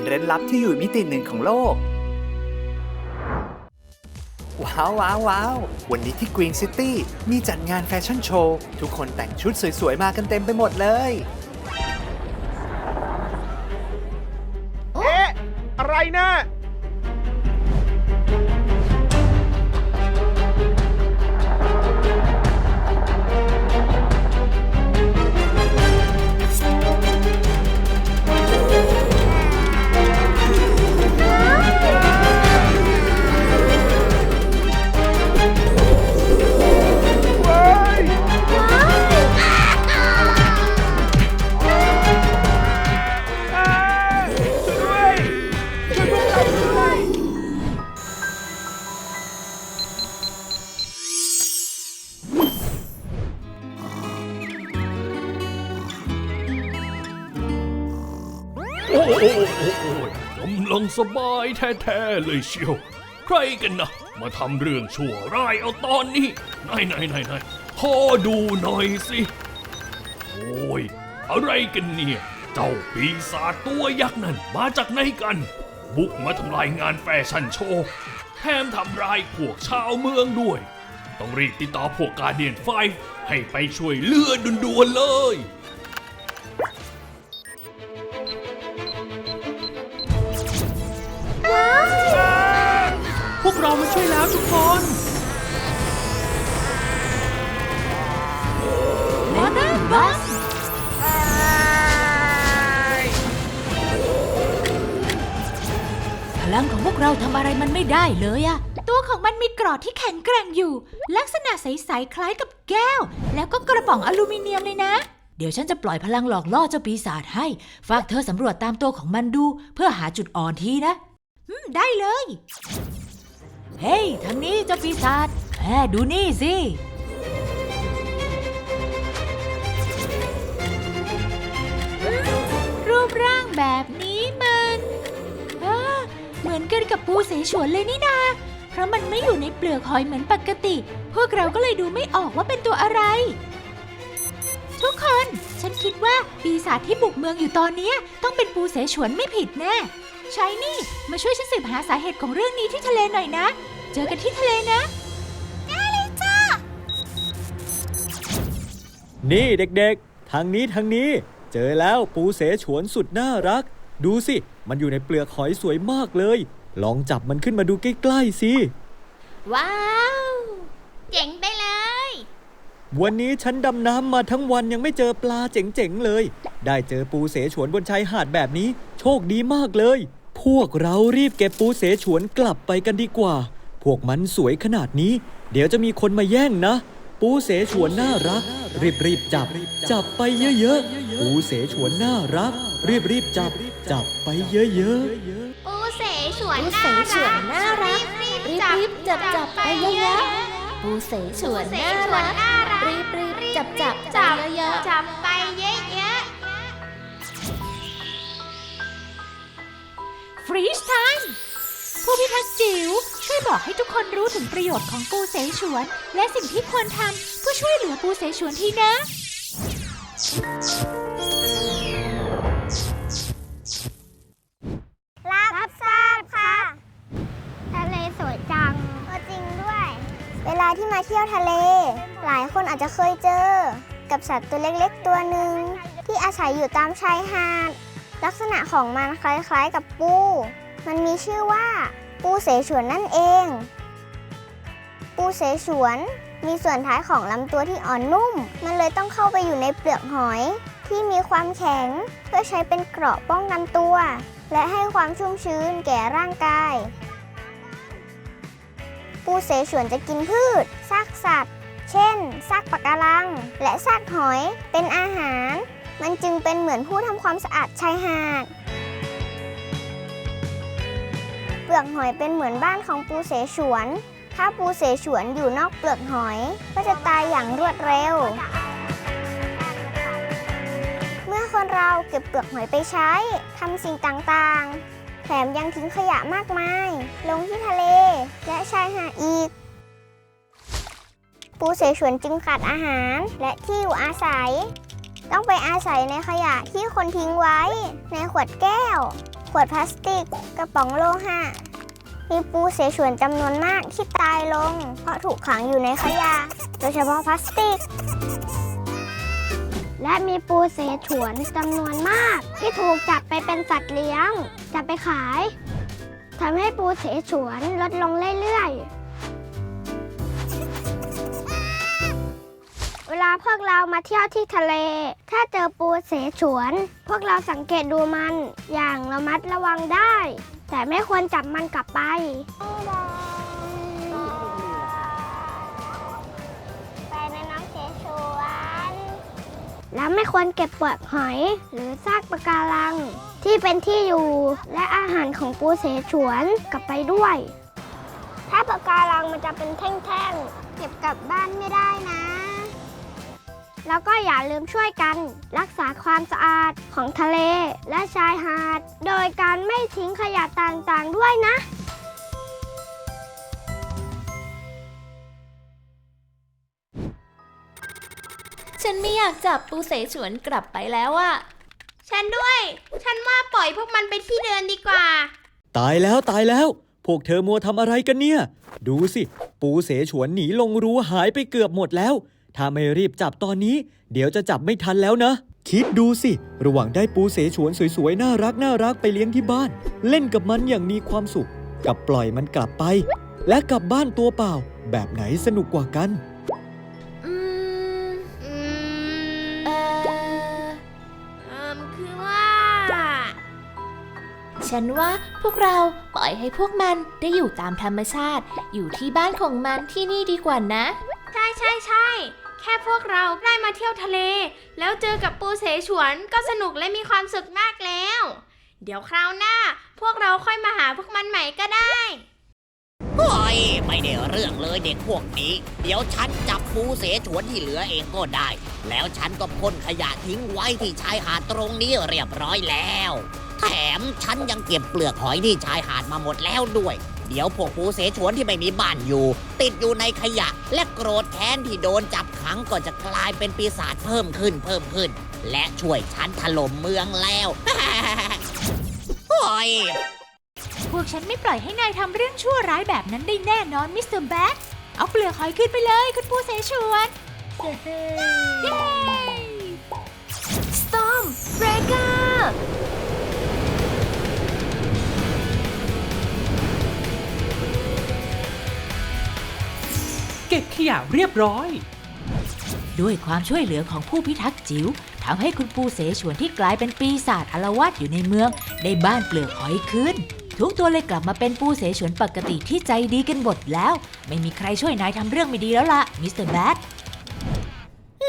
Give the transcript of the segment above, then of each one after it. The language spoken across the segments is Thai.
นแลนด์ดินแดนเร้นลับที่อยู่มิติหนึ่งของโลก ว้าวว้าวว้าววันนี้ที่กรีนซิตี้มีจัดงานแฟชั่นโชว์ ทุกคนแต่งชุดสวย ๆ มากันเต็มไปหมดเลย เอ๊ะ อะไรนะ โอ้โอ้โอ้ยกำลังสบายแท้ๆเลยเชียว ใครกันนะ มาทำเรื่องชั่วร้ายเอาตอนนี้ไหนไหนไหนไหนขอดูหน่อยสิ โอ้ย อะไรกันเนี่ย เจ้าปีศาจตัวยักษ์นั่นมาจากไหนกัน บุกมาทำลายงานแฟชั่นโชว์แถมทำร้ายพวกชาวเมืองด้วย ต้องรีบติดต่อพวกกาเดียนไฟให้ไปช่วยเลือด่วนๆเลย ทุกคนวอเตอร์บัสพลังของพวกเราทำอะไรมันไม่ได้เลยอะตัวของมันมีกรอดที่แข็งแกร่งอยู่ ลักษณะใส ๆ คล้ายกับแก้ว แล้วก็กระป๋องอลูมิเนียมเลยนะ เดี๋ยวฉันจะปล่อยพลังหลอกล่อเจ้าปีศาจให้ ฝากเธอสำรวจตามตัวของมันดู เพื่อหาจุดอ่อนทีนะ อืม ได้เลย เฮ้ยทางนี้เจ้าปีศาจแหดูนี่สิรูปร่างแบบนี้มันเอ้อเหมือนกันกับปูเสฉวนเลยนี่นา เพราะมันไม่อยู่ในเปลือกหอยเหมือนปกติ พวกเราก็เลยดูไม่ออกว่าเป็นตัวอะไร ทุกคน ฉันคิดว่าปีศาจที่บุกเมืองอยู่ตอนเนี้ยต้องเป็นปูเสฉวนไม่ผิดแน่ ชายนี่ มาช่วยฉันสืบหาสาเหตุของเรื่องนี้ที่ทะเลหน่อยนะ เจอกันที่ทะเลนะนี่เด็กๆ ทางนี้ทางนี้ เจอแล้วปูเสฉวนสุดน่ารัก ดูสิ มันอยู่ในเปลือกหอยสวยมากเลย ลองจับมันขึ้นมาดูใกล้ๆสิ ว้าว เจ๋งไปเลย วันนี้ฉันดำน้ำมาทั้งวันยังไม่เจอปลาเจ๋งๆเลย ได้เจอปูเสฉวนบนชายหาดแบบนี้ โชคดีมากเลย พวกเรารีบเก็บปูเสฉวนกลับไปกันดีกว่า พวกมันสวยขนาดนี้ เดี๋ยวจะมีคนมาแย่งนะ ปูเสฉวนน่ารัก รีบรีบๆจับ จับไปเยอะๆ ปูเสฉวนน่ารัก รีบรีบๆจับจับไปเยอะๆปูเสฉวนปูเสฉวนน่ารักรีบรีจับๆจับ จับไปเยอะๆ ปูเสฉวนน่ารักรีบรีบๆจับจับจับไปเยอะจั ฟรีชไทม์ผู้พิทักษ์จิ๋วช่วยบอกให้ทุกคนรู้ถึงประโยชน์ของปูเสฉวน และสิ่งที่ควรทำเพื่อช่วยเหลือปูเสฉวนทีนะ รับทราบค่ะๆทะเลสวยจังก็จริงด้วย เวลาที่มาเที่ยวทะเล หลายคนอาจจะเคยเจอ กับสัตว์ตัวเล็กๆตัวหนึ่งที่อาศัยอยู่ตามชายหาด ลักษณะของมันคล้ายๆกับปู มันมีชื่อว่า ปูเสฉวนนั่นเอง ปูเสฉวนมีส่วนท้ายของลำตัวที่อ่อนนุ่ม มันเลยต้องเข้าไปอยู่ในเปลือกหอย ที่มีความแข็ง เพื่อใช้เป็นเกราะป้องกันตัว และให้ความชุ่มชื้นแก่ร่างกาย ปูเสฉวนจะกินพืช ซากสัตว์ เช่น ซากปะการัง และซากหอย เป็นอาหาร มันจึงเป็นเหมือนผู้ทำความสะอาดชายหาด เปลือกหอยเป็นเหมือนบ้านของปูเสฉวน ถ้าปูเสฉวนอยู่นอกเปลือกหอย ก็จะตายอย่างรวดเร็ว เมื่อคนเราเก็บเปลือกหอยไปใช้ทำสิ่งต่างๆ แถมยังทิ้งขยะมากมาย ลงที่ทะเล และชายหาดอีกปูเสฉวนจึงขาดอาหารและที่อยู่อาศัย ต้องไปอาศัยในขยะที่คนทิ้งไว้ ในขวดแก้ว ขวดพลาสติก กระป๋องโลหะมีปูเสฉวนจำนวนมากที่ตายลง เพราะถูกขังอยู่ในขยะ โดยเฉพาะพลาสติก และมีปูเสฉวนจำนวนมาก ที่ถูกจับไปเป็นสัตว์เลี้ยงจับไปขายทำให้ปูเสฉวนลดลงเรื่อยๆ เวลาพวกเรามาเที่ยวที่ทะเล ถ้าเจอปูเสฉวน พวกเราสังเกตดูมัน อย่างระมัดระวังได้ แต่ไม่ควรจับมันกลับไป ไปในน้ำเสฉวน และไม่ควรเก็บเปลือกหอยหรือซากปะการัง ที่เป็นที่อยู่และอาหารของปูเสฉวนกลับไปด้วย ถ้าปะการังมันจะเป็นแท่งๆ เก็บกลับบ้านไม่ได้นะ แล้วก็อย่าลืมช่วยกัน รักษาความสะอาดของทะเลและชายหาด โดยการไม่ทิ้งขยะต่างๆด้วยนะฉันไม่อยากจับปูเสฉวนกลับไปแล้วอะฉันด้วย ฉันว่าปล่อยพวกมันไปที่เดินดีกว่า ตายแล้วตายแล้ว พวกเธอมัวทำอะไรกันเนี่ย ดูสิ ปูเสฉวนหนีลงรูหายไปเกือบหมดแล้ว ถ้าไม่รีบจับตอนนี้ เดี๋ยวจะจับไม่ทันแล้วนะ คิดดูสิ ระหว่างได้ปูเสฉวนสวยๆ น่ารักน่ารักไปเลี้ยงที่บ้าน เล่นกับมันอย่างมีความสุข กับปล่อยมันกลับไป และกลับบ้านตัวเปล่า แบบไหนสนุกกว่ากัน อืมอืมเออเอมคือว่า ฉันว่าพวกเราปล่อยให้พวกมันได้อยู่ตามธรรมชาติ อยู่ที่บ้านของมันที่นี่ดีกว่านะ ใช่ใช่ใช่แค่พวกเราได้มาเที่ยวทะเล แล้วเจอกับปูเสฉวนก็สนุกและมีความสุขมากแล้ว เดี๋ยวคราวหน้า พวกเราค่อยมาหาพวกมันใหม่ก็ได้โอ้ยไม่ได้เรื่องเลยเด็กพวกนี้ เดี๋ยวฉันจับปูเสฉวนที่เหลือเองก็ได้ แล้วฉันก็พ่นขยะทิ้งไว้ที่ชายหาดตรงนี้เรียบร้อยแล้ว แถมฉันยังเก็บเปลือกหอยที่ชายหาดมาหมดแล้วด้วย เดี๋ยวพวกปูเสฉวนที่ไม่มีบ้านอยู่ ติดอยู่ในขยะ และโกรธแค้นที่โดนจับขังก็จะกลายเป็นปีศาจเพิ่มขึ้นเพิ่มขึ้น และช่วยฉันถล่มเมืองแล้ว โอ้ยพวกฉันไม่ปล่อยให้นายทำเรื่องชั่วร้ายแบบนั้นได้แน่นอนมิสเตอร์แบทเอาเปลือกหอยขึ้นไปเลยคุณปูเสฉวน เย้ Storm Breaker เก็บขยะเรียบร้อย ด้วยความช่วยเหลือของผู้พิทักษ์จิ๋วทำให้คุณปูเสฉวนที่กลายเป็นปีศาจอาละวาดอยู่ในเมือง ได้บ้านเปลือกหอยขึ้น ทุกตัวเลยกลับมาเป็นปูเสฉวนปกติที่ใจดีกันหมดแล้ว ไม่มีใครช่วยนายทำเรื่องไม่ดีแล้วล่ะมิสเตอร์แบท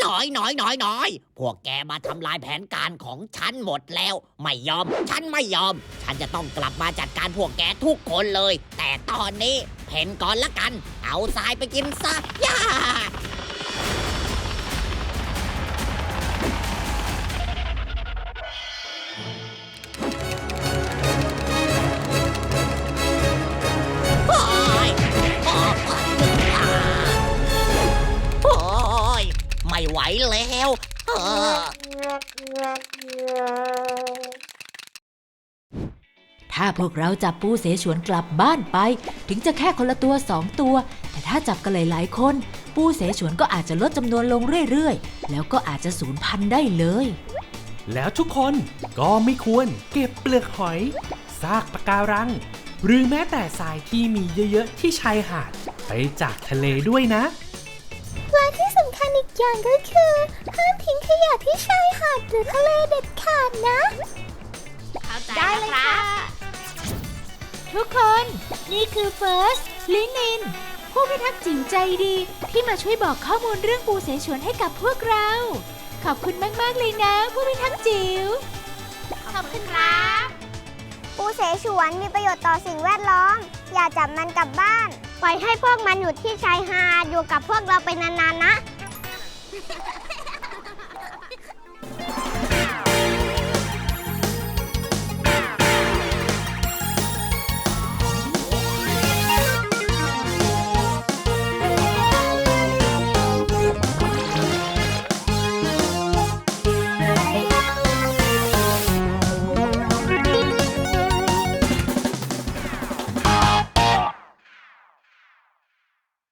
หน่อยหน่อยหน่อยหน่อยพวกแกมาทำลายแผนการของฉันหมดแล้ว ไม่ยอม ฉันไม่ยอม ฉันจะต้องกลับมาจัดการพวกแกทุกคนเลย แต่ตอนนี้ เพ่นก่อนละกัน เอาทรายไปกินซะย่า พวกเราจับปูเสฉวนกลับบ้านไป ถึงจะแค่คนละตัวสองตัว แต่ถ้าจับกันหลายๆคน ปูเสฉวนก็อาจจะลดจำนวนลงเรื่อยๆ แล้วก็อาจจะสูญพันธุ์ได้เลย แล้วทุกคนก็ไม่ควรเก็บเปลือกหอย ซากปะการัง หรือแม้แต่ทรายที่มีเยอะๆที่ชายหาดไปจากทะเลด้วยนะและที่สำคัญอีกอย่างก็คือห้ามทิ้งขยะที่ชายหาดหรือทะเลเด็ดขาดนะ เข้าใจได้แล้วเลยครัค่ะบ ทุกคน นี่คือเฟิร์สลินิน ผู้พิทักษ์จิ๋วใจดีที่มาช่วยบอกข้อมูลเรื่องปูเสฉวนให้กับพวกเรา ขอบคุณมาก ๆ เลยนะ ผู้พิทักษ์จิ๋ว ขอบคุณครับ ปูเสฉวนมีประโยชน์ต่อสิ่งแวดล้อม อย่าจับมันกลับบ้าน ปล่อยให้พวกมันอยู่ที่ชายหาดอยู่กับพวกเราไปนานๆนะ